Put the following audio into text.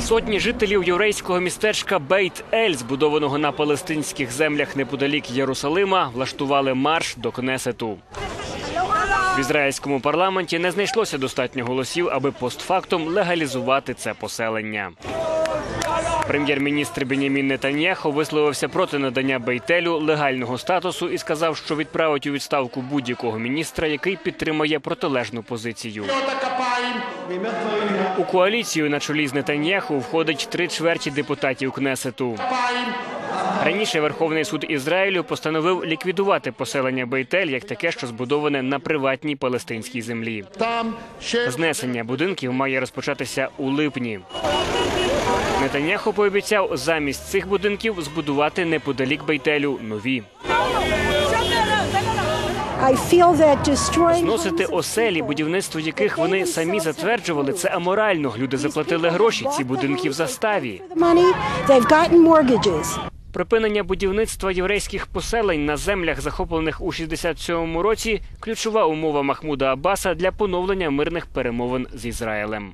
Сотні жителів єврейського містечка Бейт-Ель, збудованого на палестинських землях неподалік Єрусалима, влаштували марш до Кнесету. В ізраїльському парламенті не знайшлося достатньо голосів, аби постфактум легалізувати це поселення. Прем'єр-міністр Бенямін Нетаньяхо висловився проти надання Бейтелю легального статусу і сказав, що відправить у відставку будь-якого міністра, який підтримує протилежну позицію. У коаліцію на чолі з Нетаньяху входить три чверті депутатів Кнесету. Раніше Верховний суд Ізраїлю постановив ліквідувати поселення Бейтель як таке, що збудоване на приватній палестинській землі. Знесення будинків має розпочатися у липні. Нетаньяху пообіцяв замість цих будинків збудувати неподалік Бейтелю нові. Зносити оселі, будівництво яких вони самі затверджували, це аморально. Люди заплатили гроші. Ці будинки в заставі. Припинення будівництва єврейських поселень на землях, захоплених у 67-му році, ключова умова Махмуда Аббаса для поновлення мирних перемовин з Ізраїлем.